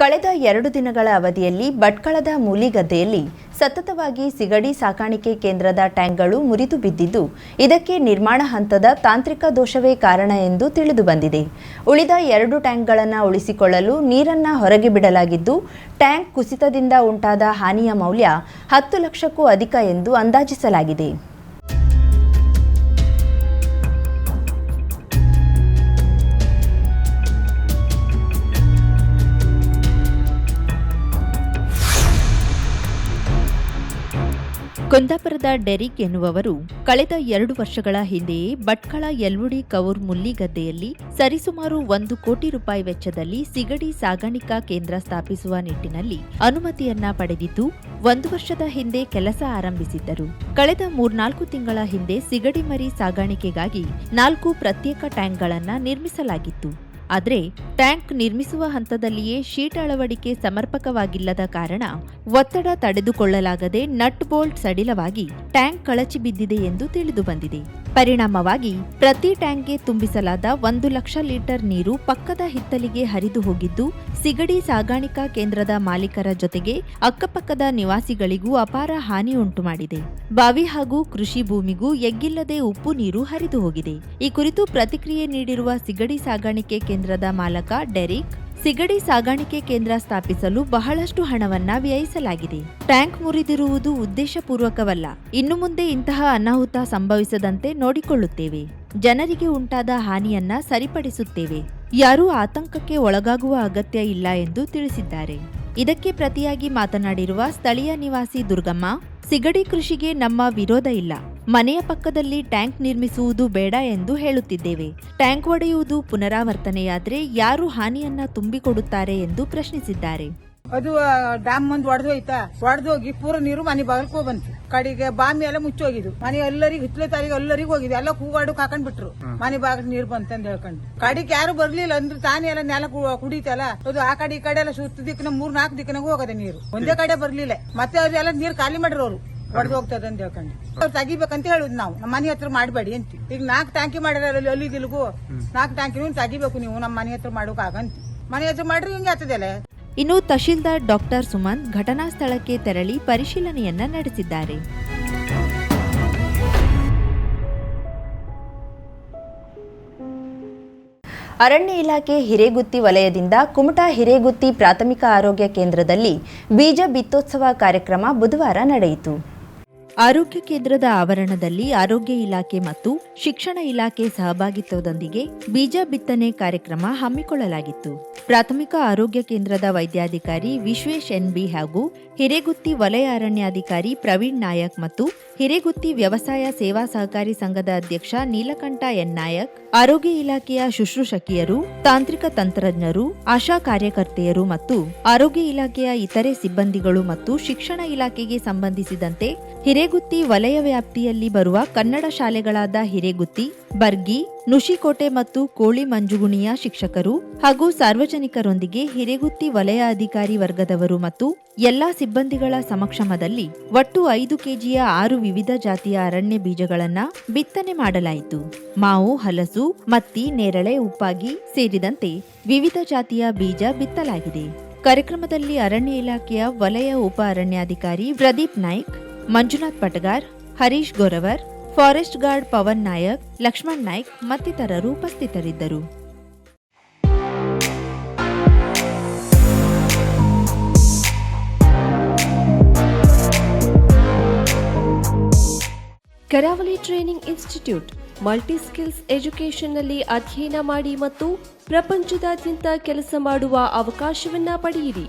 ಕಳೆದ ಎರಡು ದಿನಗಳ ಅವಧಿಯಲ್ಲಿ ಭಟ್ಕಳದ ಮೂಲಿಗದ್ದೆಯಲ್ಲಿ ಸತತವಾಗಿ ಸಿಗಡಿ ಸಾಕಾಣಿಕೆ ಕೇಂದ್ರದ ಟ್ಯಾಂಕ್ಗಳು ಮುರಿದು ಬಿದ್ದಿದ್ದು, ಇದಕ್ಕೆ ನಿರ್ಮಾಣ ಹಂತದ ತಾಂತ್ರಿಕ ದೋಷವೇ ಕಾರಣ ಎಂದು ತಿಳಿದು ಬಂದಿದೆ. ಉಳಿದ ಎರಡು ಟ್ಯಾಂಕ್ಗಳನ್ನು ಉಳಿಸಿಕೊಳ್ಳಲು ನೀರನ್ನು ಹೊರಗೆ ಬಿಡಲಾಗಿದ್ದು, ಟ್ಯಾಂಕ್ ಕುಸಿತದಿಂದ ಉಂಟಾದ ಹಾನಿಯ ಮೌಲ್ಯ ಹತ್ತು ಲಕ್ಷಕ್ಕೂ ಅಧಿಕ ಎಂದು ಅಂದಾಜಿಸಲಾಗಿದೆ. ಕುಂದಾಪುರದ ಡೆರಿಕ್ ಎನ್ನುವವರು ಕಳೆದ ಎರಡು ವರ್ಷಗಳ ಹಿಂದೆಯೇ ಭಟ್ಕಳ ಯಲ್ವುಡಿ ಕೌರ್ ಮುಲ್ಲಿಗದ್ದೆಯಲ್ಲಿ ಸರಿಸುಮಾರು ಒಂದು ಕೋಟಿ ರೂಪಾಯಿ ವೆಚ್ಚದಲ್ಲಿ ಸಿಗಡಿ ಸಾಗಾಣಿಕಾ ಕೇಂದ್ರ ಸ್ಥಾಪಿಸುವ ನಿಟ್ಟಿನಲ್ಲಿ ಅನುಮತಿಯನ್ನ ಪಡೆದಿದ್ದು, ಒಂದು ವರ್ಷದ ಹಿಂದೆ ಕೆಲಸ ಆರಂಭಿಸಿದ್ದರು. ಕಳೆದ ಮೂರ್ನಾಲ್ಕು ತಿಂಗಳ ಹಿಂದೆ ಸಿಗಡಿ ಮರಿ ಸಾಗಾಣಿಕೆಗಾಗಿ ನಾಲ್ಕು ಪ್ರತ್ಯೇಕ ಟ್ಯಾಂಕ್ಗಳನ್ನು ನಿರ್ಮಿಸಲಾಗಿತ್ತು. ಆದರೆ ಟ್ಯಾಂಕ್ ನಿರ್ಮಿಸುವ ಹಂತದಲ್ಲಿಯೇ ಶೀಟ್ ಅಳವಡಿಕೆ ಸಮರ್ಪಕವಾಗಿಲ್ಲದ ಕಾರಣ ಒತ್ತಡ ತಡೆದುಕೊಳ್ಳಲಾಗದೆ ನಟ್ ಬೋಲ್ಟ್ ಸಡಿಲವಾಗಿ ಟ್ಯಾಂಕ್ ಕಳಚಿ ಬಿದ್ದಿದೆ ಎಂದು ತಿಳಿದು ಬಂದಿದೆ. ಪರಿಣಾಮವಾಗಿ ಪ್ರತಿ ಟ್ಯಾಂಕ್ಗೆ ತುಂಬಿಸಲಾದ ಒಂದು ಲಕ್ಷ ಲೀಟರ್ ನೀರು ಪಕ್ಕದ ಹಿತ್ತಲಿಗೆ ಹರಿದು ಹೋಗಿದ್ದು, ಸಿಗಡಿ ಸಾಗಾಣಿಕಾ ಕೇಂದ್ರದ ಮಾಲೀಕರ ಜೊತೆಗೆ ಅಕ್ಕಪಕ್ಕದ ನಿವಾಸಿಗಳಿಗೂ ಅಪಾರ ಹಾನಿ ಉಂಟು ಮಾಡಿದೆ. ಬಾವಿ ಹಾಗೂ ಕೃಷಿ ಭೂಮಿಗೂ ಎಗ್ಗಿಲ್ಲದೆ ಉಪ್ಪು ನೀರು ಹರಿದು ಹೋಗಿದೆ. ಈ ಕುರಿತು ಪ್ರತಿಕ್ರಿಯೆ ನೀಡಿರುವ ಸಿಗಡಿ ಸಾಗಾಣಿಕೆ ಕೇಂದ್ರದ ಮಾಲಕ ಡೆರಿಕ್, ಸಿಗಡಿ ಸಾಗಾಣಿಕೆ ಕೇಂದ್ರ ಸ್ಥಾಪಿಸಲು ಬಹಳಷ್ಟು ಹಣವನ್ನ ವ್ಯಯಿಸಲಾಗಿದೆ. ಟ್ಯಾಂಕ್ ಮುರಿದಿರುವುದು ಉದ್ದೇಶಪೂರ್ವಕವಲ್ಲ. ಇನ್ನು ಮುಂದೆ ಇಂತಹ ಅನಾಹುತ ಸಂಭವಿಸದಂತೆ ನೋಡಿಕೊಳ್ಳುತ್ತೇವೆ. ಜನರಿಗೆ ಉಂಟಾದ ಹಾನಿಯನ್ನ ಸರಿಪಡಿಸುತ್ತೇವೆ. ಯಾರೂ ಆತಂಕಕ್ಕೆ ಒಳಗಾಗುವ ಅಗತ್ಯ ಇಲ್ಲ ಎಂದು ತಿಳಿಸಿದ್ದಾರೆ. ಇದಕ್ಕೆ ಪ್ರತಿಯಾಗಿ ಮಾತನಾಡಿರುವ ಸ್ಥಳೀಯ ನಿವಾಸಿ ದುರ್ಗಮ್ಮ, ಸಿಗಡಿ ಕೃಷಿಗೆ ನಮ್ಮ ವಿರೋಧ ಇಲ್ಲ. ಮನೆಯ ಪಕ್ಕದಲ್ಲಿ ಟ್ಯಾಂಕ್ ನಿರ್ಮಿಸುವುದು ಬೇಡ ಎಂದು ಹೇಳುತ್ತಿದ್ದೇವೆ. ಟ್ಯಾಂಕ್ ಒಡೆಯುವುದು ಪುನರಾವರ್ತನೆಯಾದರೆ ಯಾರು ಹಾನಿಯನ್ನ ತುಂಬಿಕೊಡುತ್ತಾರೆ ಎಂದು ಪ್ರಶ್ನಿಸಿದ್ದಾರೆ. ಅದು ಡ್ಯಾಮ್ ಮುಂದ್ ಒಡೆದು ಹೋಯ್ತಾ? ಒಡೆದು ಹೋಗಿ ಪೂರ ನೀರು ಮನೆ ಬಾಗಿಲ್ಕೋ ಬಂತು ಕಡೆಗೆ ಬಾಮಿ ಎಲ್ಲ ಮುಚ್ಚೋಗಿದ್ವು. ಮನೆ ಎಲ್ಲರಿಗೂ ಹಿತ್ಲೆ ತಾರಿಗೆ ಎಲ್ಲರಿಗೂ ಹೋಗಿದೆ ಎಲ್ಲ ಕೂಗಾಡು ಹಾಕೊಂಡ್ ಬಿಟ್ರು. ಮನೆ ಬಾಗಿಲ್ ನೀರು ಬಂತಂತ ಹೇಳ್ಕೊಂಡು. ಕಡೆಗೆ ಯಾರು ಬರ್ಲಿಲ್ಲ ಅಂದ್ರೆ ತಾನೇ ಎಲ್ಲ ನೆಲ ಕುಡಿತಲ್ಲ? ಅದು ಆ ಕಡೆ ಈ ಕಡೆ ಎಲ್ಲ ಸುತ್ತ ದಿಕ್ಕಿನ ಮೂರ್ ನಾಲ್ಕು ದಿಕ್ಕಿನಾಗ ಹೋಗದೆ ನೀರು. ಒಂದೇ ಕಡೆ ಬರ್ಲಿಲ್ಲ. ಮತ್ತೆ ಅವ್ರೆಲ್ಲ ನೀರು ಖಾಲಿ ಮಾಡಿರೋರು. ಅವ್ರು ಹೊಡೆದು ಹೋಗ್ತದೆ ಅಂತ ಹೇಳ್ಕೊಂಡು. ಅವ್ರು ತೆಗಿಬೇಕಂತ ಹೇಳುದು ನಾವು. ನಮ್ಮ ಮನೆ ಹತ್ರ ಮಾಡಬೇಡಿ ಅಂತ. ಈಗ ನಾಲ್ಕು ಟ್ಯಾಂಕಿ ಮಾಡಿದ್ರೆ ಅಲ್ಲಿ ಅಲ್ಲಿ ದಿಲ್ಗೂ ನಾಲ್ಕು ಟ್ಯಾಂಕಿ ತೆಗಿಬೇಕು ನೀವು. ನಮ್ಮ ಮನೆ ಹತ್ರ ಮಾಡೋಕಾಗಂತ ಮನೆ ಹತ್ರ ಮಾಡ್ರಿ ಹಿಂಗೆ ಆಗ್ತದಲ್ಲ ಇನ್ನು ತಹಶೀಲ್ದಾರ್ ಡಾಕ್ಟರ್ ಸುಮಂತ್ ಘಟನಾ ಸ್ಥಳಕ್ಕೆ ತೆರಳಿ ಪರಿಶೀಲನೆಯನ್ನ ನಡೆಸಿದ್ದಾರೆ. ಅರಣ್ಯ ಇಲಾಖೆ ಹಿರೇಗುತ್ತಿ ವಲಯದಿಂದ ಕುಮಟಾ ಹಿರೇಗುತ್ತಿ ಪ್ರಾಥಮಿಕ ಆರೋಗ್ಯ ಕೇಂದ್ರದಲ್ಲಿ ಬೀಜ ಬಿತ್ತೋತ್ಸವ ಕಾರ್ಯಕ್ರಮ ಬುಧವಾರ ನಡೆಯಿತು. ಆರೋಗ್ಯ ಕೇಂದ್ರದ ಆವರಣದಲ್ಲಿ ಆರೋಗ್ಯ ಇಲಾಖೆ ಮತ್ತು ಶಿಕ್ಷಣ ಇಲಾಖೆ ಸಹಭಾಗಿತ್ವದೊಂದಿಗೆ ಬೀಜ ಬಿತ್ತನೆ ಕಾರ್ಯಕ್ರಮ ಹಮ್ಮಿಕೊಳ್ಳಲಾಗಿತ್ತು. ಪ್ರಾಥಮಿಕ ಆರೋಗ್ಯ ಕೇಂದ್ರದ ವೈದ್ಯಾಧಿಕಾರಿ ವಿಶ್ವೇಶ್ ಎನ್ಬಿ ಹಾಗೂ ಹಿರೇಗುತ್ತಿ ವಲಯ ಅರಣ್ಯಾಧಿಕಾರಿ ಪ್ರವೀಣ್ ನಾಯಕ್ ಮತ್ತು ಹಿರೇಗುತ್ತಿ ವ್ಯವಸಾಯ ಸೇವಾ ಸಹಕಾರಿ ಸಂಘದ ಅಧ್ಯಕ್ಷ ನೀಲಕಂಠ ಎನ್. ನಾಯಕ್, ಆರೋಗ್ಯ ಇಲಾಖೆಯ ಶುಶ್ರೂಷಕಿಯರು, ತಾಂತ್ರಿಕ ತಂತ್ರಜ್ಞರು, ಆಶಾ ಕಾರ್ಯಕರ್ತೆಯರು ಮತ್ತು ಆರೋಗ್ಯ ಇಲಾಖೆಯ ಇತರೆ ಸಿಬ್ಬಂದಿಗಳು ಮತ್ತು ಶಿಕ್ಷಣ ಇಲಾಖೆಗೆ ಸಂಬಂಧಿಸಿದಂತೆ ಹಿರೇಗುತ್ತಿ ವಲಯ ವ್ಯಾಪ್ತಿಯಲ್ಲಿ ಬರುವ ಕನ್ನಡ ಶಾಲೆಗಳಾದ ಹಿರೇಗುತ್ತಿ, ಬರ್ಗಿ ನುಶಿಕೋಟೆ ಮತ್ತು ಕೋಳಿ ಮಂಜುಗುಣಿಯ ಶಿಕ್ಷಕರು ಹಾಗೂ ಸಾರ್ವಜನಿಕರೊಂದಿಗೆ ಹಿರೇಗುತ್ತಿ ವಲಯ ಅಧಿಕಾರಿ ವರ್ಗದವರು ಮತ್ತು ಎಲ್ಲಾ ಸಿಬ್ಬಂದಿಗಳ ಸಮಕ್ಷಮದಲ್ಲಿ ಒಟ್ಟು ಐದು ಕೆಜಿಯ ಆರು ವಿವಿಧ ಜಾತಿಯ ಅರಣ್ಯ ಬೀಜಗಳನ್ನ ಬಿತ್ತನೆ ಮಾಡಲಾಯಿತು. ಮಾವು, ಹಲಸು, ಮತ್ತಿ, ನೇರಳೆ, ಉಪ್ಪಾಗಿ ಸೇರಿದಂತೆ ವಿವಿಧ ಜಾತಿಯ ಬೀಜ ಬಿತ್ತಲಾಗಿದೆ. ಕಾರ್ಯಕ್ರಮದಲ್ಲಿ ಅರಣ್ಯ ಇಲಾಖೆಯ ವಲಯ ಉಪ ಅರಣ್ಯಾಧಿಕಾರಿ ಪ್ರದೀಪ್ ನಾಯ್ಕ್, ಮಂಜುನಾಥ್ ಪಟಗಾರ್, ಹರೀಶ್ ಗೊರವರ್ ಫಾರೆಸ್ಟ್ ಗಾರ್ಡ್ ಪವನ್ ನಾಯಕ್, ಲಕ್ಷ್ಮಣ್ ನಾಯ್ಕ್ ಮತ್ತಿತರರು ಉಪಸ್ಥಿತರಿದ್ದರು. Karavali training institute multi skills ಎಜುಕೇಷನ್ನಲ್ಲಿ ಅಧ್ಯಯನ ಮಾಡಿ ಮತ್ತು ಪ್ರಪಂಚದಾದ್ಯಂತ ಕೆಲಸ ಮಾಡುವ ಅವಕಾಶವನ್ನ ಪಡೆಯಿರಿ.